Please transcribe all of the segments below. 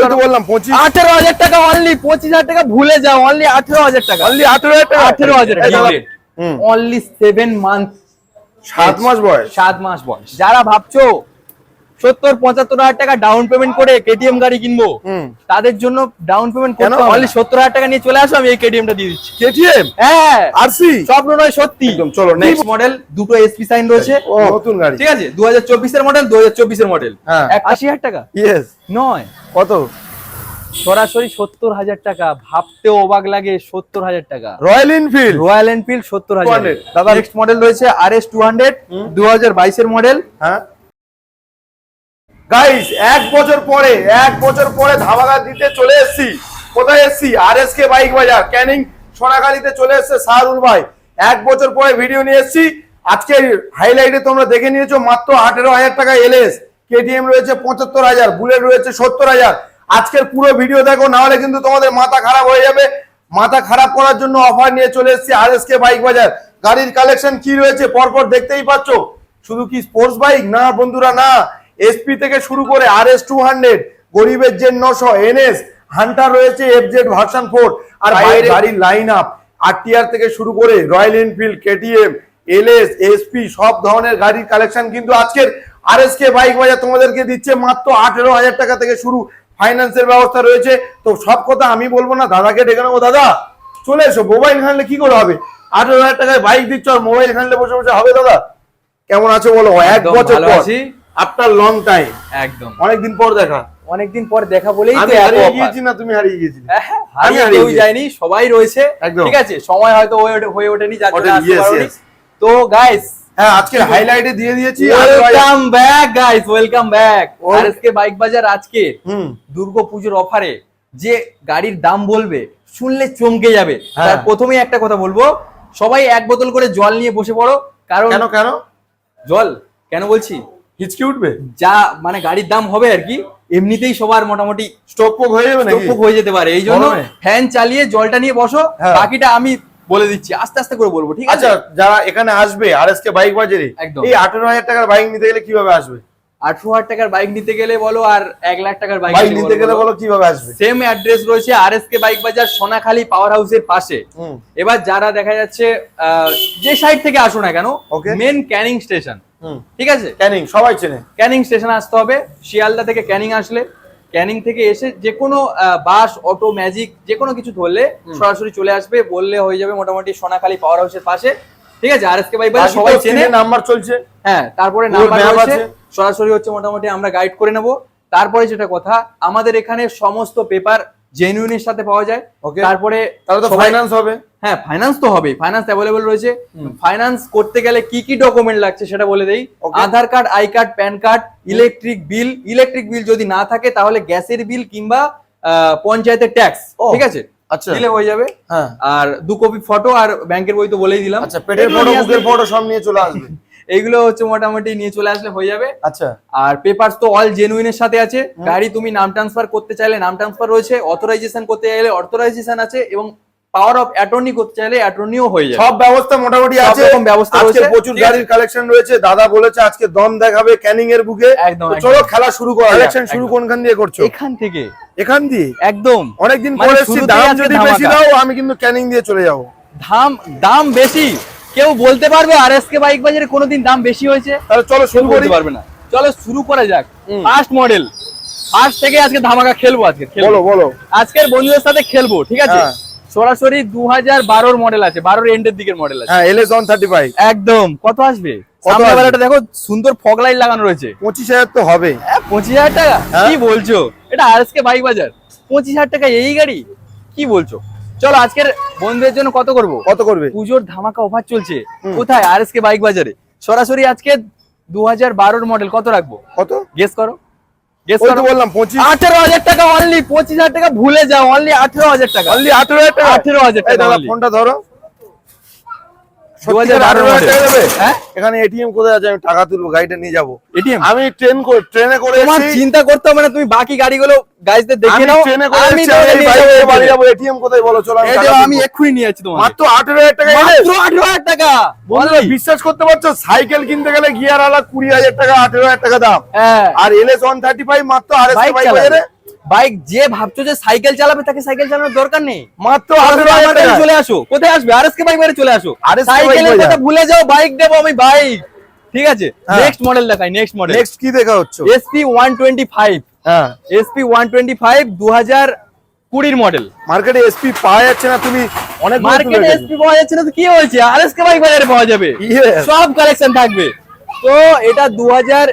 ওই তো বললাম পঁচিশ। আঠেরো হাজার টাকা অনলি পঁচিশ হাজার টাকা ভুলে যাও অনলি আঠেরো হাজার টাকা। অনলি আঠেরো হাজার টাকা? আঠেরো হাজার টাকা। অনলি সেভেন মান্থ সাত মাস বয়স? সাত মাস বয়স। যারা ভাবছ সত্তর পঁচাত্তর হাজার টাকা ডাউন পেমেন্ট করে কেটিএম গাড়ি কিনবো। তাদের জন্য ডাউন পেমেন্ট কেন? অনলি সত্তর হাজার টাকা নিয়ে চলে আসো আমি এই কেটিএমটা দিয়ে দিচ্ছি। কেটিএম হ্যাঁ। আরসি স্বপ্ন নয় সত্যি। একদম, চলো, নেক্সট মডেল দুটো এসপি সাইন রয়েছে। নতুন গাড়ি। ঠিক আছে দু হাজার চব্বিশের মডেল দু হাজার চব্বিশের মডেল হ্যাঁ। আশি হাজার টাকা? ইয়েস নয়। কত? সরাসরি সত্তর হাজার টাকা ভাবতেও অবাক লাগে সত্তর হাজার টাকা। রয়্যাল এনফিল্ড রয়্যাল এনফিল্ড সত্তর হাজার 200 দাদা নেক্সট মডেল রয়েছে আর এস টু হান্ড্রেড দু হাজার বাইশের মডেল হ্যাঁ। গাইস এক বছর পরে, এক বছর পরে ধামাকা দিতে চলে এসেছি। কোথায় এসেছি? আর এস কে বাইক বাজার, ক্যানিং সোনাখালীতে চলে এসেছে শাহরুল ভাই। এক বছর পরে ভিডিও নিয়ে এসেছি। আজকে হাইলাইটে তোমরা দেখে নিয়েছো, মাত্র আঠেরো হাজার টাকা এলএস কেটিএম রয়েছে পঁচাত্তর হাজার বুলেট রয়েছে সত্তর হাজার। আজকের পুরো ভিডিও দেখো না হলে কিন্তু তোমাদের মাথা খারাপ হয়ে যাবে। মাথা খারাপ করার জন্য অফার নিয়ে চলে এসেছি আর এস কে বাইক বাজার। গাড়ির কালেকশন কি রয়েছে? পরপর দেখতেই পাচ্ছ। শুধু কি স্পোর্টস বাইক না বন্ধুরা, না। এসপি থেকে শুরু করে আর এস টু হান্ড্রেড গরিবের জেন নশো এনএস হান্টার রয়েছে এফ জেড ভার্সন ফোর আর গাড়ির লাইন আপ আরটিআর থেকে শুরু করে Royal Enfield KTM LS SP সব ধরনের গাড়ির কালেকশন কিন্তু আজকের আর এস কে বাইক বাজার তোমাদেরকে দিচ্ছে মাত্র আঠেরো হাজার টাকা থেকে শুরু ফাইন্যান্সের ব্যবস্থা রয়েছে। তো সব কথা আমি বলব না দাদাকে ডেকে নেব। দাদা চলে এসো মোবাইল ঘানলে কি করে হবে? আঠেরো হাজার টাকায় বাইক দিচ্ছ আর মোবাইল ঘানলে বসে বসে হবে দাদা? কেমন আছো বলো? এক বছর পর। আফটার লং টাইম একদম। অনেকতো পর দেখা। অনেকদিন পর দেখা বলেই তো এত হারিয়ে গিয়েছি না তুমি হারিয়ে গিয়েছিলে? হ্যাঁ, হ্যাঁ, আমি হারিয়ে গিয়েছি। যায়নি সবাই রয়েছে। একদম। ঠিক আছে সময় হয়তো হয়ে হয়ে ওঠেনি yes. তো গাইস হ্যাঁ আজকের হাইলাইটে দিয়ে দিয়েছি welcome back guys welcome back RSK bike বাজার আজকে হুম। দুর্গা পুজোর অফারে যে গাড়ির দাম বলবে শুনলে চমকে যাবে। হ্যাঁ। তার প্রথমেই একটা কথা বলব সবাই এক বোতল করে জল নিয়ে বসে পড়ো কারণ কেন কেন? জল কেন বলছি? হিচকি উঠবে? যা মানে গাড়ির দাম হবে আর কি এমনিতেই সবার মোটামুটি স্টক হয়ে যাবে নাকি? হয়ে যেতে পারে। এই জন্য ফ্যান চালিয়ে জলটা নিয়ে বসো হ্যাঁ। বাকিটা আমি বলে দিচ্ছি আস্তে আস্তে করে বলব ঠিক আছে? আচ্ছা যারা এখানে আসবে আর এস কে বাইক বাজারে। এই আঠেরো হাজার টাকার বাইক নিতে গেলে কীভাবে আসবে? আঠারো হাজার টাকার বাইক নিতে গেলে বলো আর এক লাখ টাকার বাইক নিতে গেলে বলো। কীভাবে আসবে? সেম অ্যাড্রেস রয়েছে আর এস কে বাইক বাজার সোনাখালী পাওয়ার হাউসের পাশে। এবার যারা দেখা যাচ্ছে যে সাইড থেকে আসো না কেন. মেন ক্যানিং স্টেশন ঠিক আছে? ক্যানিং সবাই চেনে। ক্যানিং স্টেশন আসতে হবে শিয়ালদা থেকে ক্যানিং আসলে। ক্যানিং থেকে এসে যে কোনো বাস অটো ম্যাজিক যে কোনো কিছু ধরলে সরাসরি চলে আসবে বললে হয়ে যাবে মোটামুটি সোনাখালী পাওয়ার হাউসের পাশে। ঠিক আছে আর এস কে বাইক বাজার সবাই চেনে। নাম্বার চলছে। হ্যাঁ তারপরে নাম্বার আছে। সরাসরি হচ্ছে মোটামুটি আমরা গাইড করে নেব। তারপরে যেটা কথা আমাদের এখানে সমস্ত পেপার জেনুইনের সাথে পাওয়া যায়. তারপরে তাহলে তো ফাইন্যান্স হবে। হ্যাঁ ফাইন্যান্স তো হবে। ফাইন্যান্স অ্যাভেলেবল রয়েছে। ফাইন্যান্স করতে গেলে কি কি ডকুমেন্ট লাগছে সেটা বলে দেই। Aadhaar card I card PAN card electric bill electric bill যদি না থাকে তাহলে গ্যাসের বিল কিংবা পঞ্চায়েতের ট্যাক্স ঠিক আছে? আচ্ছা। দিলে হয়ে যাবে। হ্যাঁ। আর দু কপি ফটো আর ব্যাংকের বই তো বলেই দিলাম। আচ্ছা পেটের ফটো বুকের ফটো সব নিয়ে চলে আসবে। এইগুলো হচ্ছে মোটামুটি নিয়ে চলে আসলে হয়ে যাবে। আচ্ছা। আর পেপারস তো অল জেনুইনের সাথে আছে। গাড়ি তুমি নাম ট্রান্সফার করতে চাইলে নাম ট্রান্সফার রয়েছে। অথরাইজেশন করতে চাইলে অথরাইজেশন আছে এবং পাওয়ার অফ অ্যাটর্নি করতে চাইলে অ্যাটর্নিও হয়ে যাবে। সব ব্যবস্থা মোটামুটি আছে। রকম ব্যবস্থা রয়েছে, প্রচুর গাড়ির কালেকশন রয়েছে। দাদা বলেছে আজকে দম দেখাবে ক্যানিং এর বুকে। একদম, চলো খেলা শুরু করা। কালেকশন শুরু কোনখান দিয়ে করছ? এখান থেকে। এখান দিয়ে? একদম। অনেকদিন মানে পরে এসেছি দাম যদি বেশি। দাও আমি কিন্তু ক্যানিং দিয়ে চলে যাব। দাম দাম বেশি। কেউ বলতে পারবে আর এস কে বাইক বাজারে কোনোদিন দাম বেশি হয়েছে। তাহলে চলো শুরু কেউ করি। বলতে পারবে না। চলো শুরু করা যাক। ফার্স্ট মডেল ফার্স্ট থেকে আজকে ধামাকা খেলব আজকে বলো বলো। আজকের বন্ধুদের সাথে খেলব ঠিক আছে? হ্যাঁ। সরাসরি দু হাজার বারোর মডেল আছে বারোর এন্ডের দিকের মডেল আছে। হ্যাঁ এলএস ওয়ান থার্টি ফাইভ একদম কত আসবে? দেখো সুন্দর ফগ লাইট লাগানো রয়েছে। পঁচিশ হাজার তো হবে। পঁচিশ হাজার টাকা? হ্যাঁ? কি বলছো? এটা আর এস কে বাইক বাজার। পঁচিশ হাজার টাকা এই গাড়ি? কি বলছো? চলো আজকের বন্ধুদের জন্য কত করব? কত করবে? পুজোর ধামাকা অফার চলছে। কোথায়? আর এস কে বাইক বাজারে। সরাসরি আজকে দু হাজার বারোর মডেল কত রাখব? কত? গেস করো। বললাম পঁচিশ। আঠেরো হাজার টাকা অনলি পঁচিশ হাজার টাকা ভুলে যাও অনলি আঠেরো হাজার টাকা। অনলি আঠেরো হাজার টাকা? আঠেরো হাজার টাকা ফোনটা ধরো দু হাজার সত্যিকার বারোর 18,000 মডেল টাকা দেবে? হ্যাঁ এখানে এটিএম কোথায় আছে? আমি টাকা তুলবো গাড়িটা নিয়ে যাব। এটিএম আমি ট্রেন ট্রেনে করে তোমার চিন্তা করতে হবে না তুমি বাকি গাড়িগুলো গাইজদের দেখে নাও। ট্রেনে করে আমি বাড়ি যাব এটিএম কোথায়? বলো চলো আমি এক্ষুনি নিয়ে যাচ্ছি মাত্র টাকা মাত্র টাকা। বন্ধুরা বিশ্বাস করতে পারছ সাইকেল কিনতে গেলে গিয়ার আলা কুড়ি হাজার টাকা আঠেরো হাজার টাকা দাম। হ্যাঁ। আর এলএস ওয়ান থার্টি ফাইভ মাত্র বাজারে বাইক যে ভাবছ যে সাইকেল চালাবে তাকে সাইকেল চালানোর দরকার নেই। মাত্র চলে আসো। কোথায় আসবে? আর এস কে বাইক বাইরে চলে আসো। RSK সাইকেলের কথা ভুলে যাও বাইক দেবো আমি বাইক। ঠিক আছে? হ্যাঁ। নেক্সট মডেল দেখাই নেক্সট মডেল নেক্সট কি দেখা হচ্ছে এসপি ওয়ান টোয়েন্টি ফাইভ হ্যাঁ। এসপি ওয়ান টোয়েন্টি ফাইভ দু হাজার কুড়ির মডেল মার্কেটে এসপি পাওয়া যাচ্ছে না তুমি অনেক মার্কেটে এসপি পাওয়া যাচ্ছে না তো কি হয়েছে? আর এস কে বাইক বাজারে পাওয়া যাবে। সব কালেকশন থাকবে। তো এটা দু হাজার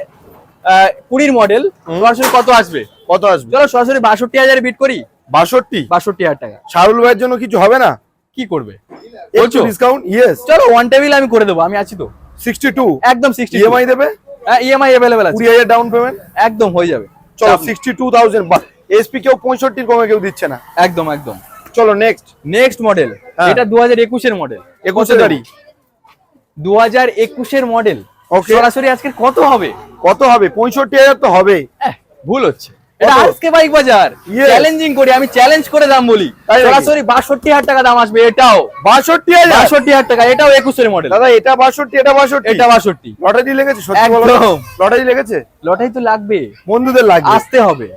কুড়ির মডেল সরাসরি কত আসবে? কত আসবে? চলো সরাসরি বাষট্টি হাজারে বিট করি। বাষট্টি? বাষট্টি হাজার টাকা। শাহরুল ভাইয়ের জন্য কিছু হবে না? কি করবে? বলছো? ডিসকাউন্ট ইয়েস চলো ওয়ান টেবিল আমি করে দেবো আমি আছি তো। সিক্সটি টু একদম সিক্সটি ইএমআই দেবে? হ্যাঁ ইএমআই অ্যাভেলেবেল আছে। কুড়ি হাজার ডাউন পেমেন্ট একদম হয়ে যাবে। চলো। সিক্সটি টু থাউজেন্ড বা এসপি কেউ পঁয়ষট্টির কমে কেউ দিচ্ছে না। একদম একদম। চলো নেক্সট নেক্সট মডেল। এটা দু হাজার একুশের মডেল একুশে গাড়ি? দু হাজার একুশের মডেল. সরাসরি আজকে কত হবে? কত হবে? পঁয়ষট্টি হাজার তো হবে। ভুল হচ্ছে। এটা? আজকে বাইক বাজার. চ্যালেঞ্জিং করি আমি চ্যালেঞ্জ করে দাম বলি। সরাসরি বাষট্টি হাজার টাকা দাম আসবে এটাও। বাষট্টি হাজার? বাষট্টি হাজার টাকা এটাও একুশের মডেল দাদা এটা বাষট্টি এটা বাষট্টি। এটা বাষট্টি। লটারি লেগেছে একদম। লটারি লেগেছে? লটাই তো লাগবে। বন্ধুদের লাগবে। আসতে হবে।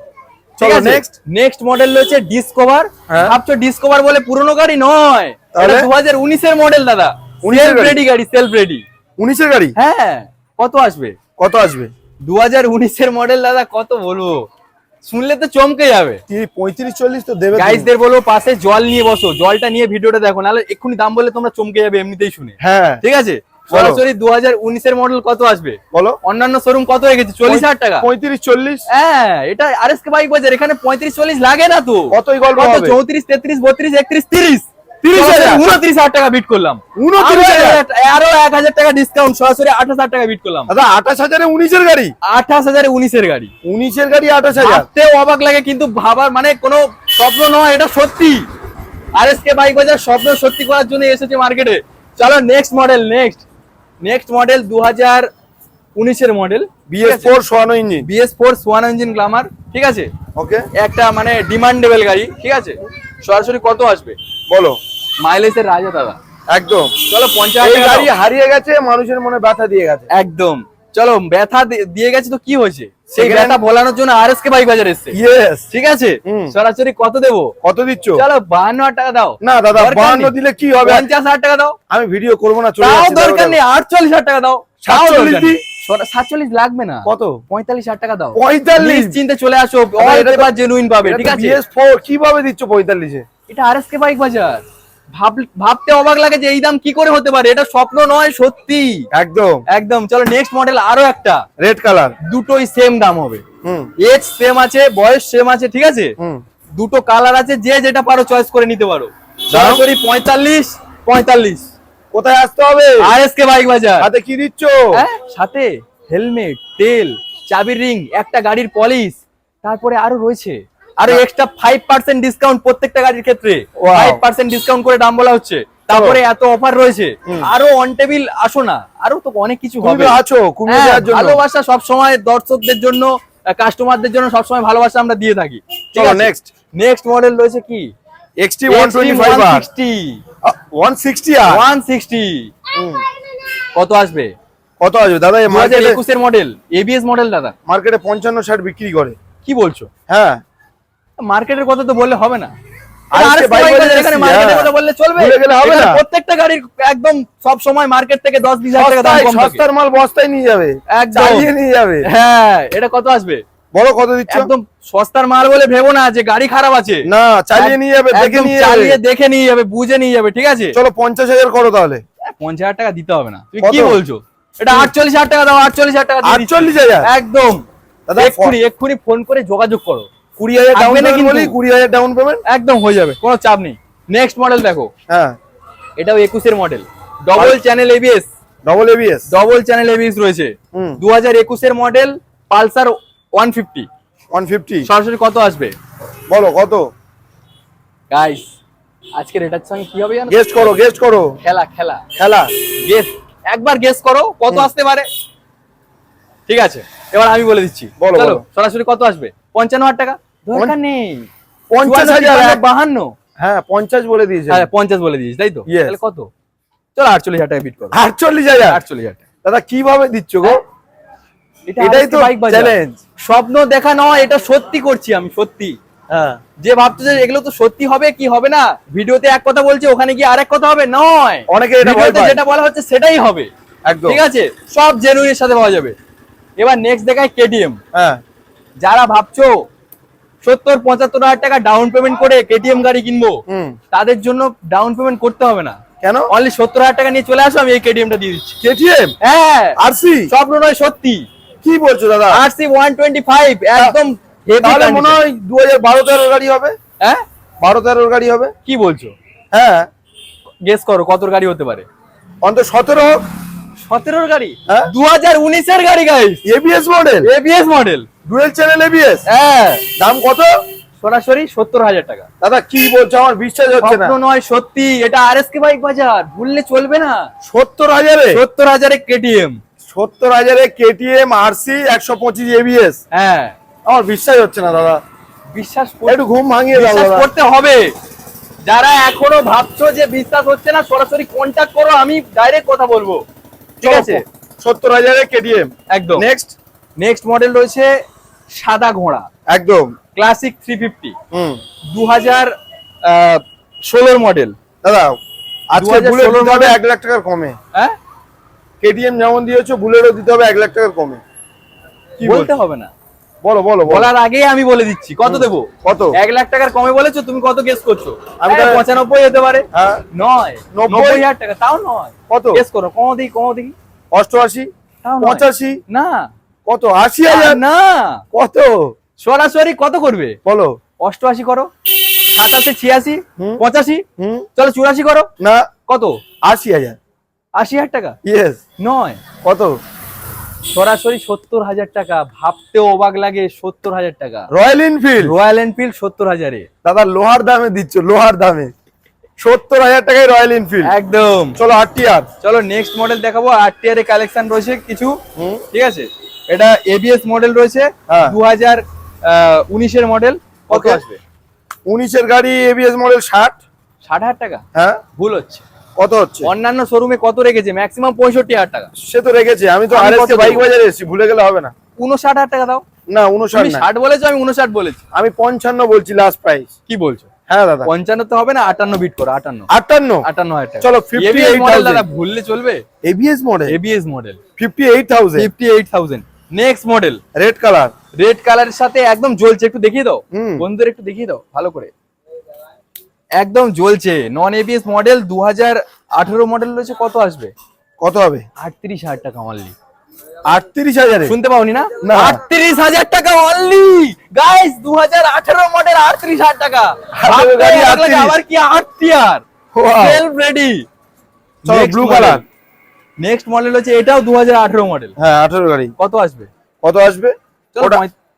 চলো, নেক্সট নেক্সট মডেল রয়েছে ডিসকভার হ্যাঁ। ভাবছ ডিসকভার বলে পুরনো গাড়ি নয়। তাহলে? দু হাজার উনিশের মডেল দাদা। 19 গাড়ি? রেডি গাড়ি সেলফ রেডি উনিশের গাড়ি? হ্যাঁ। কত আসবে? কত আসবে? দু হাজার উনিশের মডেল দাদা কত বলব? শুনলে তো চমকে যাবে। পঁয়ত্রিশ চল্লিশ তো দেবে তুমি। গাইসদের বলব পাশে জল নিয়ে বসো। জলটা নিয়ে ভিডিওটা দেখো নাহলে এক্ষুনি দাম বলে তোমরা চমকে যাবে এমনিতেই শুনে। হ্যাঁ। ঠিক আছে? সরাসরি দু হাজার উনিশের মডেল কত আসবে? বলো। অন্যান্য শোরুম কত রেখেছে? চল্লিশ হাজার টাকা। পঁয়ত্রিশ চল্লিশ। হ্যাঁ এটা আর এস কে বাইক বাজার এখানে পঁয়ত্রিশ চল্লিশ লাগে না তো। কতই গল্প চৌত্রিশ তেত্রিশ বত্রিশ একত্রিশ তিরিশ। টাকা বিট করলাম। আরও এক হাজার। টাকা ডিসকাউন্ট সরাসরি আঠাশ হাজার টাকা বিট করলাম। দাদা আঠাশ হাজারে উনিশের গাড়ি? আঠাশ হাজারে উনিশের গাড়ি। উনিশের গাড়ি আঠাশ হাজার। অবাক লাগে কিন্তু ভাবার মানে কোনো স্বপ্ন নয় এটা সত্যি। আর এস কে বাইক বাজার স্বপ্ন সত্যি করার জন্য এসেছে মার্কেটে চলো next model next next model দু হাজার উনিশের মডেল বিএস ফোর সোয়ানো ইঞ্জিন বিএস ফোর সোয়ান ইঞ্জিন গ্লামার ঠিক আছে? ওকে একটা মানে ডিমান্ডেবল গাড়ি ঠিক আছে? সরাসরি কত আসবে? বলো। মাইলেজের রাজা দাদা। একদম। চলো পঞ্চাশ গাড়ি হারিয়ে গেছে মানুষের মনে ব্যথা দিয়ে গেছে। একদম। চলো ব্যথা দিয়ে গেছে তো কি হয়েছে? সেই ব্যথা ভোলানোর জন্য আর এস কে বাইক বাজার এসছে। ঠিক আছে? সরাসরি কত দেবো? কত দিচ্ছ? চলো বাহান্ন হাজার টাকা দাও। না দাদা বাহান্ন দিলে কি হবে? পঞ্চাশ হাজার টাকা দাও। আমি ভিডিও করব না চলে দরকার নেই আটচল্লিশ হাজার টাকা দাও। তাও 47 দরকার দি? নেই। সরা- সাতচল্লিশ লাগবে না। কত? পঁয়তাল্লিশ হাজার টাকা দাও। পঁয়তাল্লিশ? চিন্তে চলে আসো। জেনুইন পাবে ঠিক আছে? কীভাবে দিচ্ছ পঁয়তাল্লিশে? এটা আর এস কে বাইক বাজার। ভাব ভাবতে অবাক লাগে যে এই দাম কি করে হতে পারে। এটা স্বপ্ন নয় সত্যি। একদম। একদম। চলো নেক্সট মডেল আরও একটা। রেড কালার দুটোই সেম দাম হবে। হুম। এজ সেম আছে বয়স সেম আছে ঠিক আছে? হুম। দুটো কালার আছে যে যেটা পারো চয়েস করে নিতে পারো। সরাসরি পঁয়তাল্লিশ পঁয়তাল্লিশ। কোথায় আসতে হবে? আর এস কে বাইক বাজার। হাতে কি দিচ্ছ? হ্যাঁ? সাথে হেলমেট তেল চাবির রিং একটা গাড়ির পলিশ তারপরে আরও রয়েছে। আরও এক্সট্রা ফাইভ পার্সেন্ট ডিসকাউন্ট প্রত্যেকটা গাড়ির ক্ষেত্রে. ফাইভ পার্সেন্ট ডিসকাউন্ট করে দাম বলা হচ্ছে। তারপরে এত অফার রয়েছে। আরও অন টেবিল আসো না। আরও তো অনেক কিছু হবে। আছো হ্যাঁ, জন্য। ভালোবাসা সব সময় দর্শকদের জন্য কাস্টমারদের জন্য সব সময় ভালোবাসা আমরা দিয়ে থাকি। চলো, next. নেক্সট মডেল রয়েছে কি? XT one twenty one sixty আর? ওয়ান সিক্সটি কত আসবে? কত আসবে? দাদা মার্কেটে একুশের মডেল এবিএস মডেল দাদা। মার্কেটে পঞ্চান্ন ষাট বিক্রি করে। কি বলছো? হ্যাঁ। মার্কেটের কথা তো বললে হবে না। হ্যাঁ। না। প্রত্যেকটা গাড়ির একদম সব সময় মার্কেট থেকে দশ বিশ হাজার টাকা সস্তার মাল বস্তায় নিয়ে যাবে। একদম। চালিয়ে নিয়ে যাবে। হ্যাঁ এটা কত আসবে? বলো কত দিচ্ছ? একদম সস্তার মাল বলে ভেবো না যে গাড়ি খারাপ আছে। না চালিয়ে নিয়ে যাবে দেখে নিয়ে যাবে। চালিয়ে দেখে নিয়ে যাবে বুঝে নিয়ে যাবে ঠিক আছে? চলো পঞ্চাশ হাজার করো তাহলে। পঞ্চাশ হাজার টাকা দিতে হবে না। তুমি কি বলছো? এটা আটচল্লিশ হাজার টাকা দাও আটচল্লিশ হাজার টাকা। আটচল্লিশ হাজার? একদম। দাদা, এক্ষুনি এক্ষুনি ফোন করে যোগাযোগ করো। কুড়ি হাজার ডাউন পেমেন্ট। বলি কুড়ি হাজার ডাউন পেমেন্ট একদম হয়ে যাবে কোনো চাপ নেই। নেক্সট মডেল দেখো। হ্যাঁ। এটাও একুশের model double channel ABS double ABS double channel ABS রয়েছে। দু হাজার একুশের model Pulsar one fifty one fifty সরাসরি কত আসবে? বলো কত? গাইস আজকে রেটার সঙ্গে কি হবে জানো? গেস্ট করো গেস্ট করো। খেলা খেলা। খেলা। গেস একবার গেস করো কত আসতে পারে। ঠিক আছে এবার আমি বলে দিচ্ছি। বলো, চলো সরাসরি কত আসবে? পঞ্চান্ন হাজার টাকা? দরকার নেই। পঞ্চাশ হাজার বাহান্ন। হ্যাঁ পঞ্চাশ বলে দিয়েছে। হ্যাঁ পঞ্চাশ বলে দিয়েছি তাই তো? তাহলে কত? চলো আটচল্লিশ হাজার টাকা বিট করো। আটচল্লিশ হাজার। আটচল্লিশ হাজার দাদা কীভাবে দিচ্ছ গো? এটা এটাই তো চ্যালেঞ্জ স্বপ্ন দেখা নয় এটা সত্যি করছি আমি সত্যি। হ্যাঁ। যে ভাবতো যে এগুলো তো সত্যি হবে কি হবে না ভিডিওতে এক কথা বলছে ওখানে গিয়ে আরেক কথা হবে নয়। অনেকে। যেটা বলা হচ্ছে সেটাই হবে। একদম। ঠিক আছে? সব জেনুইনের সাথে পাওয়া যাবে। এবার নেক্সট দেখায় কেটিএম হ্যাঁ। যারা ভাবছ সত্তর পঁচাত্তর হাজার টাকা ডাউন পেমেন্ট করে কেটিএম গাড়ি কিনবো তাদের জন্য ডাউন পেমেন্ট করতে হবে না। কেন? অনলি সত্তর হাজার টাকা নিয়ে চলে আসো আমি এই কেটিএমটা দিয়ে দিচ্ছি। কেটিএম হ্যাঁ। আরসি স্বপ্ন নয় সত্যি। কি বলছো দাদা? আরসি ওয়ান টোয়েন্টি ফাইভ একদম heavy তাহলে মনে হয় দু হাজার বারো তেরোর গাড়ি হবে। হ্যাঁ? বারো তেরোর গাড়ি হবে। কি বলছো? হ্যাঁ। গেস করো কত গাড়ি হতে পারে? অন্তত সতেরো হোক। সতেরোর গাড়ি? হ্যাঁ? দু হাজার উনিশের গাড়ি guys ABS model ABS model dual channel ABS হ্যাঁ। দাম কত? সরাসরি সত্তর হাজার টাকা। দাদা কি বলছো? আমার বিশ্বাস হচ্ছে না। নয় সত্যি। এটা আর এস কে বাইক বাজার। ভুললে চলবে না। সত্তর হাজারে? সত্তর হাজারে কেটিএম সত্তর হাজারে কেটিএম আরসি একশো পঁচিশ এবিএস হ্যাঁ। আমার বিশ্বাস হচ্ছে না দাদা। বিশ্বাস একটু ঘুম ভাঙিয়ে দাও করতে হবে। যারা এখনও ভাবছ যে বিশ্বাস হচ্ছে না সরাসরি কন্ট্যাক্ট করো আমি ডাইরেক্ট কথা বলব। ঠিক আছে? সত্তর হাজারে কেটিএম। একদম। নেক্সট নেক্সট মডেল রয়েছে সাদা ঘোড়া। একদম। ক্লাসিক থ্রি ফিফটি হুম। দু হাজার ষোলোর মডেল দাদা আজকে 2016 বুলেট। এক লাখ টাকার কমে। হ্যাঁ? কেটিএম যেমন দিয়েছ বুলেটও দিতে হবে এক লাখ টাকার কমে। কি বলতে হবে না। বলো বলো বলো। বলার আগেই আমি বলে দিচ্ছি কত দেবো? কত? এক লাখ টাকার কমে বলেছ তুমি কত গেস করছ? আমি তো- পঁচানব্বই হতে পারে। হ্যাঁ। নয় নব্বই? হাজার টাকা তাও নয়। কত? গেস করো কমো দেখি কমো দেখি। অষ্টআশি? পঁচাশি? না। কত? আশি হাজার? না। কত? সরাসরি কত করবে? বলো। অষ্টআশি করো। সাতাশে ছিয়াশি হুম। পঁচাশি। চলো চুরাশি করো। না। কত? আশি হাজার। আশি হাজার টাকা? ইয়েস নয়। কত? সরাসরি সত্তর হাজার টাকা। ভাবতেও অবাক লাগে সত্তর হাজার টাকা। রয়্যাল এনফিল্ড রয়্যাল এনফিল্ড সত্তর হাজারে। দাদা লোহার দামে দিচ্ছ লোহার দামে। সত্তর হাজার টাকায় রয়্যাল এনফিল্ড একদম। চলো আর। চলো নেক্সট মডেল দেখাবো। আর টি কালেকশন রয়েছে কিছু। ঠিক আছে? এটা এবিএস মডেল রয়েছে। হ্যাঁ। দু হাজার উনিশের মডেল কত আসবে? উনিশের গাড়ি এবিএস মডেল ষাট। ষাট হাজার টাকা? হ্যাঁ। ভুল হচ্ছে। কত হচ্ছে? অন্যান্য শোরুমে কত রেখেছে? ম্যাক্সিমাম পঁয়ষট্টি হাজার টাকা। সে তো রেখেছে আমি তো আর কত বাইক বাজারে এসেছি ভুলে গেলে হবে না। উনষাট হাজার টাকা দাও। না উনষাট না। ষাট বলেছ আমি উনষাট বলেছি। আমি পঞ্চান্ন বলছি লাস্ট প্রাইস কি বলছো? হ্যাঁ দাদা। পঞ্চান্ন তো হবে না আটান্ন বিট করো আটান্ন। আটান্ন? আটান্ন হাজার টাকা। চলো, 58,000 ABS মডেল দাদা ভুললে চলবে? ABS model ABS model fifty eight thousand fifty eight thousand next model red colour red কালারের সাথে একদম জ্বলছে একটু দেখিয়ে দাও। বন্ধুদের একটু দেখিয়ে দাও ভালো করে। একদম জ্বলছে। নন এবিএস মডেল দু হাজার আঠেরো মডেল রয়েছে কত আসবে? কত হবে? আটত্রিশ হাজার টাকা অনলি আটত্রিশ হাজার? শুনতে পাওনি না। আটত্রিশ হাজার টাকা অনলি গাইস দু হাজার আঠেরো মডেল আটত্রিশ হাজার টাকা। আঠেরো গাড়ি ভাবতে অবাক লাগে, 38 আবার কি আটটিয়ার. Self ready blue colour next model হচ্ছে এটাও দু হাজার আঠেরো মডেল হ্যাঁ আঠেরো গাড়ি। কত আসবে? কত আসবে?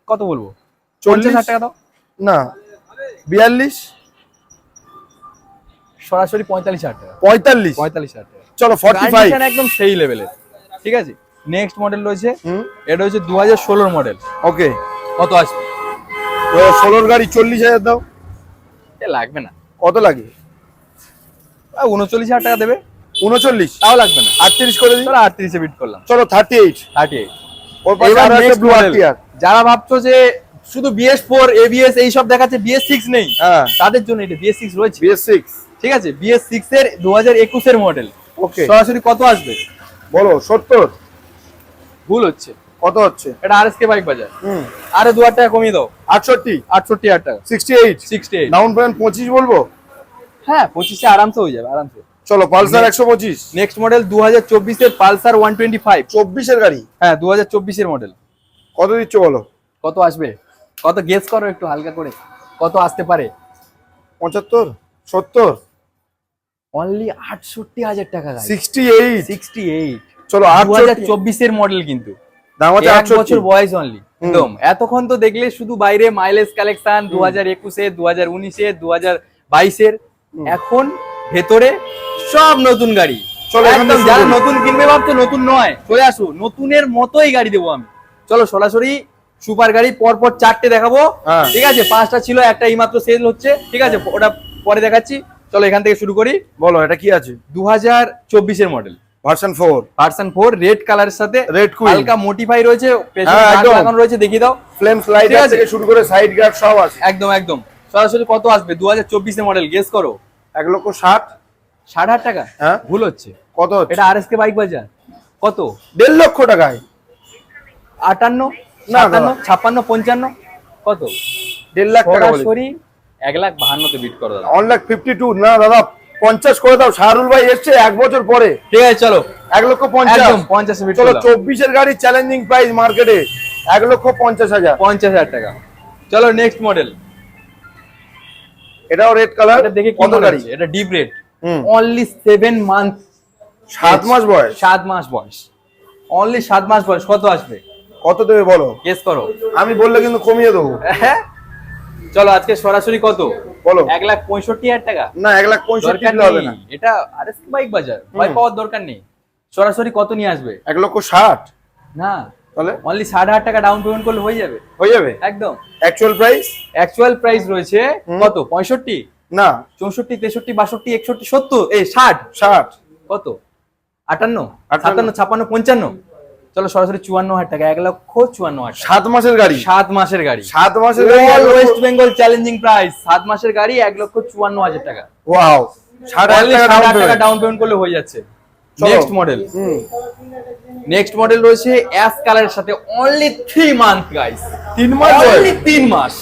কত বলব? চল্লিশ? চল্লিশ হাজার টাকা দাও। না বিয়াল্লিশ? সরাসরি পঁয়তাল্লিশ হাজার টাকা। পঁয়তাল্লিশ? পঁয়তাল্লিশ হাজার টাকা। চলো ফর্টি ফাইভ একদম সেই লেভেলের ঠিক আছে? নেক্সট মডেল রয়েছে। এটা হচ্ছে দু হাজার ষোলোর মডেল ওকে কত আসবে? ষোলোর গাড়ি চল্লিশ হাজার দাও। এ লাগবে না। কত লাগে? উনচল্লিশ হাজার টাকা দেবে। উনচল্লিশ? তাও লাগবে না। আটত্রিশ করে চলো আটত্রিশে বিট করলাম। চলো থার্টি এইট থার্টি এইট যারা ভাবছ যে শুধু বিএস ফোর এবিএস এইসব দেখাচ্ছে বিএস সিক্স নেই। হ্যাঁ। তাদের জন্য এটা বিএস সিক্স রয়েছে। বিএস সিক্স ঠিক আছে? বিএস সিক্স এর দু হাজার একুশের মডেল ওকে সরাসরি কত আসবে? বলো সত্তর। ভুল হচ্ছে। কত হচ্ছে? এটা আর এস কে বাইক বাজার। আরও দু হাজার টাকা কমিয়ে দাও। আটষট্টি। আটষট্টি হাজার টাকা। Sixty eight sixty eight down payment পঁচিশ বলব? হ্যাঁ পঁচিশে আরামসে হয়ে যাবে আরামসে। চলো পালসার একশো পঁচিশ। নেক্সট মডেল দু হাজার চব্বিশের পালসার ওয়ান টোয়েন্টি ফাইভ চব্বিশের গাড়ি? হ্যাঁ দু হাজার চব্বিশের মডেল কত দিচ্ছ বলো? কত আসবে? কত গেস করো একটু হালকা করে। কত আসতে পারে? পঁচাত্তর সত্তর। অনলি আটষট্টি হাজার টাকা সিক্সটি এইট সিক্সটি এইট চলো দু হাজার চব্বিশের মডেল কিন্তু। এক বছর বয়স অনলি একদম। এতক্ষণ তো দেখলে শুধু বাইরে মাইলেজ কালেকশন দু হাজার একুশে দু হাজার উনিশে দু হাজার বাইশের। এখন ভেতরে সব নতুন গাড়ি। চলো, একদম যারা নতুন কিনবে ভাবছ নতুন নয়। চলে আসো। নতুনের মতোই গাড়ি দেবো আমি। চলো সরাসরি সুপার গাড়ি পর পর চারটে দেখাবো। হ্যাঁ। ঠিক আছে? পাঁচটা ছিল একটা এইমাত্র সেল হচ্ছে। ঠিক আছে? ওটা পরে দেখাচ্ছি। চলো এখান থেকে শুরু করি। বলো এটা কি আছে? দু হাজার চব্বিশের model version four version four red কালারের সাথে Red Queen। হালকা মোটিফাই রয়েছে হ্যাঁ। লাগানো রয়েছে দেখিয়ে দাও। ফ্লেম আছে। থেকে শুরু করে সাইড গার্ড সব আছে। একদম একদম। সরাসরি কত আসবে? দু হাজার চব্বিশের মডেল গেস করো। এক লক্ষ ষাট। ষাট হাজার টাকা? হ্যাঁ। ভুল হচ্ছে। কত এটা আর এস কে বাইক বাজার। কত? দেড় লক্ষ টাকায়। আটান্ন না, ছাপ্পান্ন পঞ্চান্ন কত? দেড় লাখ টাকা সরাসরি এক লাখ বাহান্নতে বিট করো দাদা। ওয়ান লাখ ফিফটি টু না দাদা পঞ্চাশ করে দাও। শাহরুল ভাই এসছে এক বছর পরে। ঠিক আছে চলো। এক লক্ষ পঞ্চাশ। পঞ্চাশে বিট চলো চব্বিশের গাড়ি চ্যালেঞ্জিং প্রাইস মার্কেটে এক লক্ষ পঞ্চাশ হাজার। পঞ্চাশ হাজার টাকা। চলো নেক্সট মডেল এটাও রেড কালার এটা দেখে কত গাড়ি? এটা deep red. Only seven month সাত মাস বয়স? সাত মাস বয়স। অনলি সাত মাস বয়স। কত আসবে? কত দেবে বলো? গেস করো। আমি বললে কিন্তু কমিয়ে দেবো। হ্যাঁ? চলো আজকে সরাসরি কত? বলো। এক লাখ পঁয়ষট্টি হাজার টাকা? না এক লাখ পঁয়ষট্টি হবে না। এটা আর এস বাইক বাজার। ভয় পাওয়ার দরকার নেই। সরাসরি কত নিয়ে আসবে? এক লক্ষ ষাট। না। তাহলে? অনলি ষাট হাজার টাকা ডাউন পেমেন্ট করলে হয়ে যাবে। হয়ে যাবে? একদম। অ্যাকচুয়াল প্রাইস অ্যাকচুয়াল প্রাইস রয়েছে। কত? পঁয়ষট্টি? না। চৌষট্টি তেষট্টি বাষট্টি একষট্টি সত্তর? এই ষাট? ষাট। কত? আটান্ন? আটান্ন। ছাপ্পান্ন পঞ্চান্ন? চলো সরাসরি চুয়ান্ন হাজার টাকা এক লক্ষ চুয়ান্ন হাজার সাত মাসের গাড়ি। সাত মাসের গাড়ি। সাত মাসের গাড়ি ওয়েস্ট বেঙ্গল চ্যালেঞ্জিং প্রাইস সাত মাসের গাড়ি এক লক্ষ চুয়ান্ন হাজার টাকা। ওয়াও ষাট হাজার টাকা। ডাউন পেমেন্ট করলে হয়ে যাচ্ছে। নেক্সট মডেল নেক্সট মডেল রয়েছে অ্যাশ কালারের সাথে অনলি থ্রি মান্থ গাইস তিন মাস অনলি তিন মাস।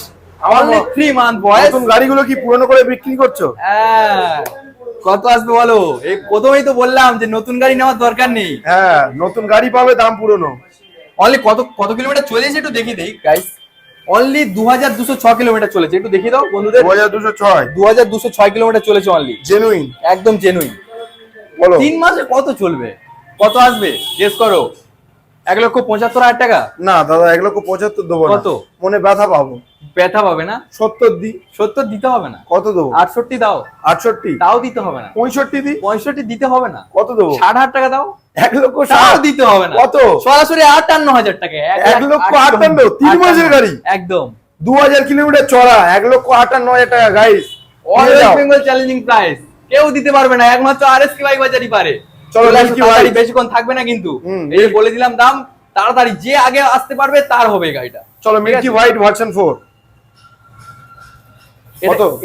আমার অনলি থ্রি মান্থ বয়স। গাড়িগুলো কি পুরনো করে বিক্রি করছ? হ্যাঁ, কত আসবে বলো? এই প্রথমেই তো বললাম যে নতুন গাড়ি নেওয়ার দরকার নেই। হ্যাঁ নতুন গাড়ি পাবে দাম পুরনো। অনলি কত কত কিলোমিটার চলেছে একটু দেখি দেই গাইস অনলি দু হাজার দুশো ছ কিলোমিটার চলেছে। একটু দেখিয়ে দাও বন্ধুদের। দু হাজার দুশো ছয়। দু হাজার দুশো ছয় কিলোমিটার চলেছে অনলি জেনুইন একদম জেনুইন বলো। তিন মাসে কত চলবে? কত আসবে? গেস করো। এক লক্ষ পঁচাত্তর হাজার টাকা? না দাদা এক লক্ষ পঁচাত্তর দেবো কত? মনে ব্যথা পাবো। ব্যথা পাবে না। সত্তর দি। সত্তর দিতে হবে না। কত দেবো? আটষট্টি দাও। আটষট্টি? তাও দিতে হবে না। পঁয়ষট্টি দি? পঁয়ষট্টি দিতে হবে না। কত দেবো? ষাট হাজার টাকা দাও। এক লক্ষ ষাট। দিতে হবে না। কত? সরাসরি আটান্ন হাজার টাকা। এক লক্ষ আটান্ন, তিন মাসের গাড়ি? একদম। দু হাজার কিলোমিটার চড়া এক লক্ষ আটান্ন হাজার টাকা guys all Bengal challenging price কেউ দিতে পারবে না একমাত্র আর এস কে বাইক বাজারই পারে। চলো, তাড়াতাড়ি, বেশিক্ষণ থাকবে না কিন্তু। এই বলে দিলাম দাম তাড়াতাড়ি যে আগে আসতে পারবে তার হবে গাড়িটা। চলো মিল্কি হোয়াইট ভার্সন ফোর?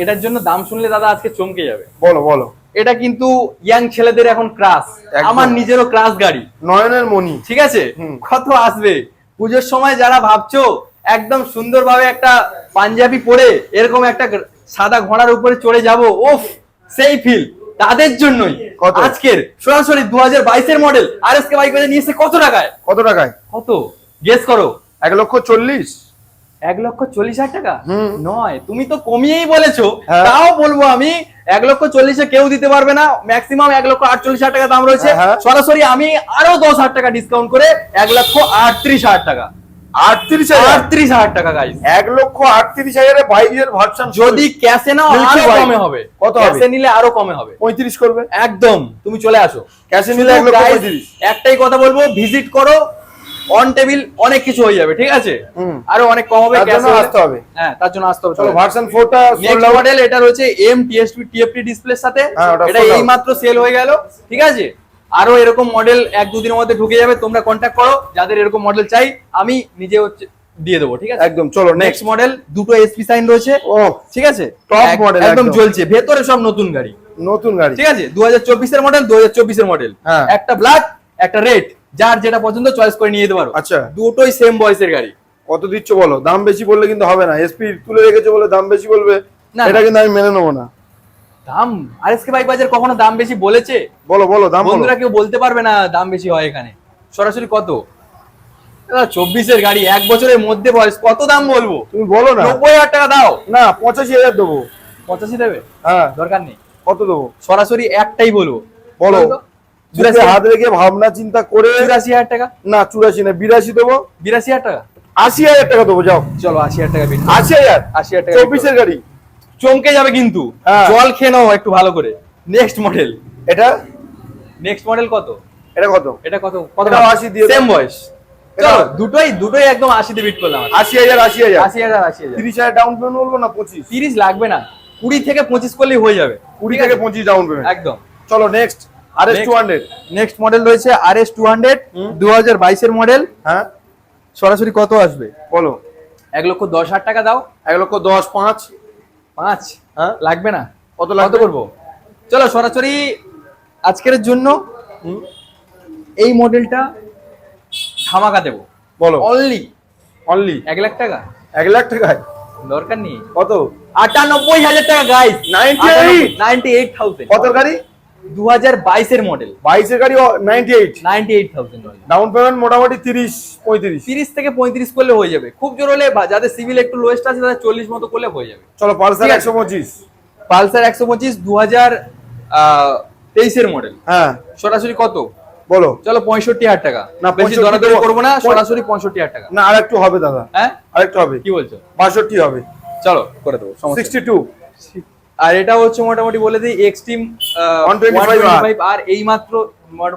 এটার জন্য দাম শুনলে দাদা আজকে চমকে যাবে। বলো বলো। এটা কিন্তু ইয়াং ছেলেদের এখন ক্রাশ আমার নিজেরও ক্রাশ গাড়ি। নয়নের মণি। ঠিক আছে। কত আসবে? পুজোর সময় যারা ভাবছ একদম সুন্দরভাবে একটা পাঞ্জাবি পরে এরকম একটা সাদা ঘোড়ার উপরে চড়ে যাব ওফ সেই ফিল তাদের জন্যই। কত? আজকের সরাসরি দু হাজার বাইশের model R S K bike নিয়ে এসে কত টাকায়? কত টাকায়? কত? গেস করো। এক লক্ষ চল্লিশ। এক লক্ষ চল্লিশ হাজার টাকা? নয়। তুমি তো কমিয়েই বলেছ হ্যাঁ। তাও বলব আমি এক লক্ষ চল্লিশে কেউ দিতে পারবে না ম্যাক্সিমাম এক লক্ষ আটচল্লিশ হাজার টাকা দাম রয়েছে। হ্যাঁ। সরাসরি আমি আরও দশ হাজার টাকা ডিসকাউন্ট করে এক লক্ষ আটত্রিশ হাজার টাকা। আটত্রিশ আটত্রিশ হাজার টাকা এক লক্ষ আটত্রিশ হাজারে বাইকের ভার্সন যদি ক্যাশে নাও আরও কমে হবে। কত? ক্যাশে নিলে আরও কমে হবে। পঁয়ত্রিশ করবে। একদম। তুমি চলে আসো। ক্যাশে নিলে একটাই কথা বলব ভিজিট করো অন টেবিল অনেক কিছু হয়ে যাবে ঠিক আছে। আরও অনেক কম হবে তার জন্য আসতে হবে। হ্যাঁ তার জন্য আসতে হবে। চলো ভার্সন ফোরটা নেক্সট মডেল এটা রয়েছে এম টিএসপি টিএফটি ডিসপ্লের সাথে। হ্যাঁ, এটা এই মাত্র সেল হয়ে গেল ঠিক আছে? আরও এরকম মডেল এক দুদিনের মধ্যে ঢুকে যাবে তোমরা কন্ট্যাক্ট করো। যাদের এরকম মডেল চাই আমি নিজে হচ্ছে দিয়ে দেবো ঠিক আছে? একদম চলো নেক্সট মডেল দুটো এসপি সাইন রয়েছে ও ঠিক আছে? এক- model একদম চলছে ভেতরে সব নতুন গাড়ি। নতুন গাড়ি। ঠিক আছে? দু হাজার চব্বিশের মডেল দু হাজার চব্বিশের মডেল হ্যাঁ। একটা ব্ল্যাক একটা রেট যার যেটা পছন্দ চয়েস করে নিয়ে যেতে পারো। আচ্ছা। দুটোই সেম বয়সের গাড়ি। কত দিচ্ছ বলো? দাম বেশি বললে কিন্তু হবে না। এসপি তুলে রেখেছে বলে দাম বেশি বলবে। না, এটা কিন্তু আমি মেনে নেব না। দাম আর এস কে বাইক বাজার কখনো দাম বেশি বলেছে? বলো বলো দাম বন্ধুরা কেউ বলতে পারবে না দাম বেশি হয় এখানে। সরাসরি কত? চব্বিশের গাড়ি এক বছরের মধ্যে বয়স কত দাম বলব? তুমি বলো না। নব্বই হাজার টাকা দাও। না পঁচাশি হাজার দেবো। পঁচাশি দেবে? হ্যাঁ। দরকার নেই। কত দেবো? সরাসরি একটাই বলব। বলো? চুরাশি হাত রেখে ভাবনা চিন্তা করে চুরাশি হাজার টাকা? না চুরাশি না বিরাশি দেবো। বিরাশি হাজার টাকা? আশি হাজার টাকা দেবো যাও। চলো আশি হাজার টাকা আশি হাজার? আশি হাজার টাকা চব্বিশের গাড়ি। চমকে যাবে কিন্তু। হ্যাঁ। জল খেয়ে নাও একটু ভালো করে। নেক্সট মডেল এটা? নেক্সট মডেল কত? এটা কত? এটা কত? কত 80 দিয়ে সেম বয়স দুটোই দুটোই একদম আশিতে বিট করলাম আশি হাজার আশি হাজার। আশি হাজার আশি হাজার। তিরিশ হাজার ডাউন পেমেন্ট বলব না পঁচিশ? তিরিশ লাগবে না। কুড়ি থেকে পঁচিশ করলেই হয়ে যাবে। কুড়ি থেকে পঁচিশ ডাউন পেমেন্ট একদম। চলো next R S two hundred next model রয়েছে আর এস টু হান্ড্রেড দু হাজার বাইশের মডেল হ্যাঁ। সরাসরি কত আসবে? বলো। এক লক্ষ দশ হাজার টাকা দাও। এক লক্ষ দশ পাঁচ। পাঁচ? হ্যাঁ। লাগবে না। কত কত লাগবে করব? চলো সরাসরি আজকের জন্য এই মডেলটা ধামাকা দেবো। বলো। অনলি অনলি এক লাখ টাকা। এক লাখ টাকায়? দরকার নেই। কত? আটানব্বই হাজার টাকা গাইস 98? নাইনটি এইট থাউজেন্ড কত গাড়ি? দু হাজার বাইশের মডেল বাইশের গাড়ি ninety eight ninety eight thousand down payment মোটামুটি তিরিশ পঁয়ত্রিশ। তিরিশ থেকে পঁয়ত্রিশ করলে হয়ে যাবে। খুব জোর হলে যাদের সিভিল একটু লোয়েস্ট আছে তাদের চল্লিশ মতো করলে হয়ে যাবে। চলো পালসার একশো পঁচিশ। পালসার একশো পঁচিশ দু হাজার তেইশের মডেল হ্যাঁ। সরাসরি কত? বলো। চলো পঁয়ষট্টি হাজার টাকা। না, বেশি দরাদরি করব না সরাসরি পঁয়ষট্টি হাজার টাকা। না আর একটু হবে দাদা। হ্যাঁ? আরেকটু হবে। কি বলছো? বাষট্টি হবে। চলো করে দেবো সিক্সটি টু আর এটা হচ্ছে মোটামুটি বলে দিই এক্সট্রিম 125 আর। এই মাত্র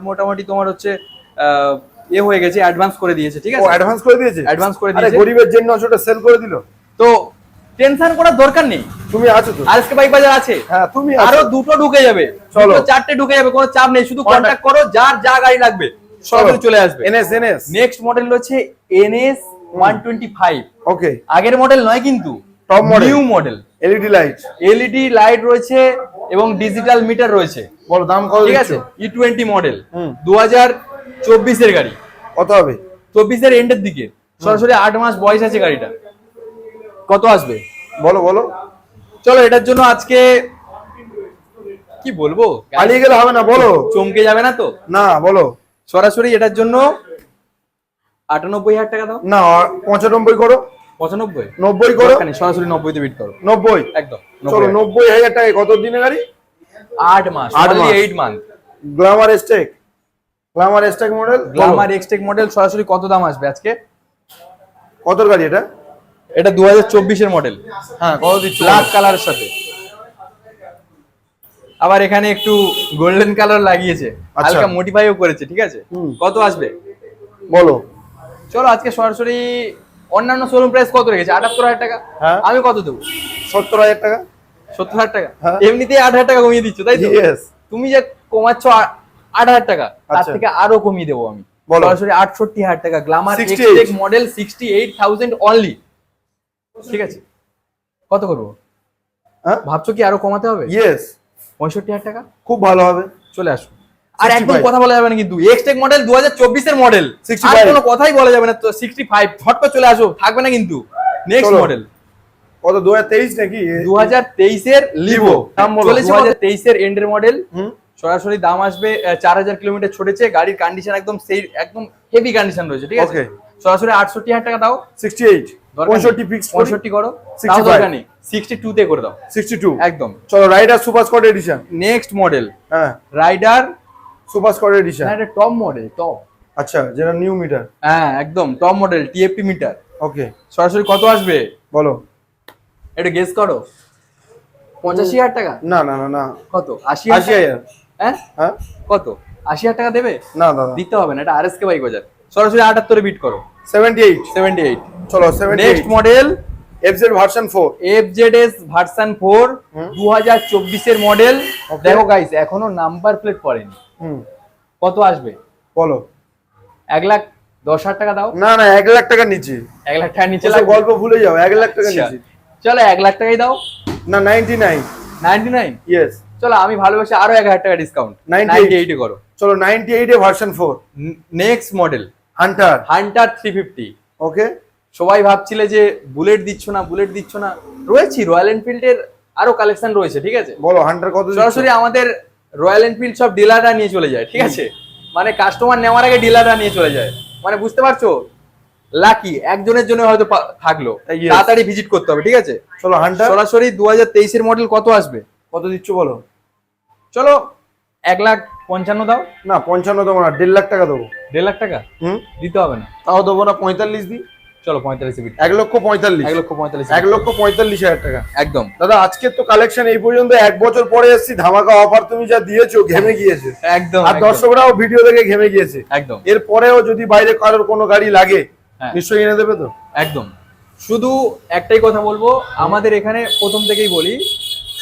মোটামুটি তোমার হচ্ছে এ হয়ে গেছে অ্যাডভান্স করে দিয়েছে ঠিক আছে? অ্যাডভান্স করে দিয়েছে? Advance করে দিয়েছে। গরিবের জন্য ওটা সেল করে দিল। তো টেনশন করার দরকার নেই। তুমি আছো তো? এসকে বাইক বাজার আছে। হ্যাঁ তুমি আরও দুটো ঢুকে যাবে। চলো। চারটে ঢুকে যাবে কোনো চাপ নেই। শুধু কন্ট্যাক্ট করো যার যা গাড়ি লাগবে সরাসরি চলে। আসবে। এনএস এনএস নেক্সট মডেল হচ্ছে NS one twenty five okay আগের মডেল নয় কিন্তু top model। New model LED light LED light রয়েছে এবং ডিজিটাল মিটার রয়েছে। বলো দাম কত ঠিক আছে ই টোয়েন্টি মডেল। দু হাজার চব্বিশের গাড়ি। কত হবে? চব্বিশের এন্ডের দিকে। সরাসরি আট মাস বয়স আছে গাড়িটা। কত আসবে? বলো বলো। চলো এটার জন্য আজকে কি বলব? পালিয়ে গেলে হবে না বলো। চমকে যাবে না তো? না বলো। সরাসরি এটার জন্য আটানব্বই হাজার টাকা দাও। না পঁচানব্বই করো। পঁচানব্বই? নব্বই করো। সরাসরি নব্বইতে বিট করো। নব্বই? একদম চলো নব্বই হাজার টাকা কত দিনে গাড়ি? আট মাস আট মাস। Eight month Glamour Xtec Glamour Xtec model Glamour Xtec model সরাসরি কত দাম আসবে আজকে? কত গাড়ি এটা? এটা দু হাজার চব্বিশের মডেল হ্যাঁ কত দিচ্ছ? ব্ল্যাক কালারের সাথে। আবার এখানে একটু গোল্ডেন কালার লাগিয়েছে। আচ্ছা। হালকা মডিফাইও করেছে ঠিক আছে। কত আসবে? বলো। চলো আজকে সরাসরি অন্যান্য শোরুম প্রাইস কত রেখেছে? আটাত্তর হাজার টাকা? হ্যাঁ। আমি কত দেবো? সত্তর হাজার টাকা। সত্তর হাজার টাকা? হ্যাঁ। এমনিতেই আট হাজার টাকা কমিয়ে দিচ্ছ তাই. তুমি যে কমাচ্ছ আট হাজার টাকা তার আচ্ছা। থেকে আরও কমিয়ে দেবো আমি। বলো। সরাসরি আটষট্টি হাজার টাকা glamour 68 model sixty eight thousand only ঠিক আছে? কত করব? হ্যাঁ। ভাবছ কি আরও কমাতে হবে? ইয়েস পঁয়ষট্টি হাজার টাকা? খুব ভালো হবে। চলে আসো। আর একদম কথা বলা যাবে না কিন্তু। এক্সটেক মডেল দু হাজার চব্বিশের মডেল 65 আর। কোনো কথাই বলা যাবে না তো সিক্সটি ফাইভ ঝট করে চলে আসো থাকবে না কিন্তু। নেক্সট মডেল কত দু হাজার তেইশ নাকি? দু হাজার তেইশের লিভো চলেছে দু হাজার তেইশের এন্ডের মডেল হুম। সরাসরি দাম আসবে চার হাজার কিলোমিটার ছড়েছে গাড়ির কন্ডিশন একদম সেই একদম হেভি কন্ডিশন রয়েছে ঠিক আছে? সরাসরি আটষট্টি হাজার টাকা দাও। সিক্সটি এইট পঁয়ষট্টি ফিক্স পঁয়ষট্টি করো। 65 তাও দরকার নেই। সিক্সটি টু তে করে দাও। সিক্সটি টু একদম। চলো raider super squad edition next model হ্যাঁ। Raider super squad edition? এটা টপ মডেল টপ। আচ্ছা যেটা নিউ মিটার। হ্যাঁ একদম top model TFT meter. Okay. সরাসরি কত আসবে? বলো। একটু গেস করো। পঁচাশি হাজার টাকা? না না না না। কত? আশি আশি হাজার। হ্যাঁ? হ্যাঁ? কত? আশি হাজার টাকা দেবে? না দাদা দিতে হবে না এটা আর এস কে বাইক বাজার। সরাসরি আটাত্তরে বিট করো। সেভেন্টি এইট সেভেন্টি এইট চলো seventy next model FZ version four F Z S version four দু হাজার চব্বিশের মডেল দেখো গাইস এখনও নাম্বার প্লেট পড়েনি। কত আসবে? বলো। এক লাখ দশ হাজার টাকা দাও। না না এক লাখ টাকার নিচে। এক লাখ টাকা নিচে গল্প ভুলে যাও এক লাখ টাকা আচ্ছা। নিচে। চলো এক লাখ টাকাই দাও। না ninety nine ninety nine yes চলো আমি ভালোবাসি আরও এক হাজার টাকা ডিসকাউন্ট 98 নাইনটি এইটে করো। চলো নাইনটি এইটে version four next model hunter hunter three fifty okay সবাই ভাবছিলে যে বুলেট দিচ্ছ না বুলেট দিচ্ছ না। রয়েছে রয়্যাল এনফিল্ডের আরও কালেকশন রয়েছে ঠিক আছে? বলো হান্টার কত সরাসরি আমাদের রয়্যাল এনফিল্ড সব ডিলাররা নিয়ে চলে যায় ঠিক আছে? মানে কাস্টমার নেওয়ার আগে ডিলাররা নিয়ে চলে যায়। মানে বুঝতে পারছ? লাকি একজনের জন্য হয়তো থাকল. তাড়াতাড়ি ভিজিট করতে হবে ঠিক আছে? চলো হান্টার সরাসরি দু হাজার তেইশের মডেল কত আসবে? কত দিচ্ছ বলো? চলো এক লাখ পঞ্চান্ন দাও। না পঞ্চান্ন দেবো না দেড় লাখ টাকা দেবো। দেড় লাখ টাকা? হুম? দিতে হবে না। তাও দেবো না পঁয়তাল্লিশ দিই। চলো পঁয়তাল্লিশে বিট এক লক্ষ পঁয়তাল্লিশ। এক লক্ষ পঁয়তাল্লিশ এক লক্ষ পঁয়তাল্লিশ হাজার টাকা। একদম। দাদা আজকের তো কালেকশন এই পর্যন্ত এক বছর পরে এসেছি ধামাকা অফার তুমি যা দিয়েছ ঘেমে গিয়েছে। একদম আর দর্শকরাও ভিডিও দেখে ঘেমে গিয়েছে। একদম। এর পরেও যদি বাইরে কারোর কোনো গাড়ি লাগে হ্যাঁ। নিশ্চয়ই এনে দেবে তো? একদম। শুধু একটাই কথা বলব আমাদের এখানে প্রথম থেকেই বলি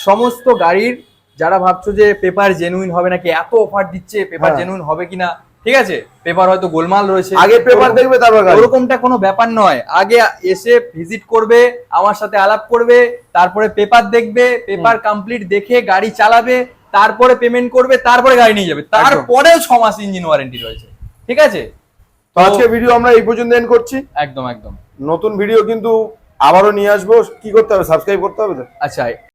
সমস্ত গাড়ির যারা ভাবছ যে পেপার জেনুইন হবে নাকি এত অফার দিচ্ছে পেপার হ্যাঁ। জেনুইন হবে কিনা ঠিক আছে? পেপার হয়তো গোলমাল রয়েছে। আগে পেপার দেখবে তারপর ওরকমটা কোনো ব্যাপার নয়। আগে এসে ভিজিট করবে আমার সাথে আলাপ করবে তারপরে পেপার দেখবে পেপার কমপ্লিট দেখে গাড়ি চালাবে তারপরে পেমেন্ট করবে তারপরে গাড়ি নিয়ে যাবে। তারপরেও ছ মাস ইঞ্জিন ওয়ারেন্টি রয়েছে। ঠিক আছে? তো আজকে ভিডিও আমরা এই পর্যন্ত এন্ড করছি। একদম একদম। নতুন ভিডিও কিন্তু আবারও নিয়ে আসব। কি করতে হবে? সাবস্ক্রাইব করতে হবে তো? আচ্ছা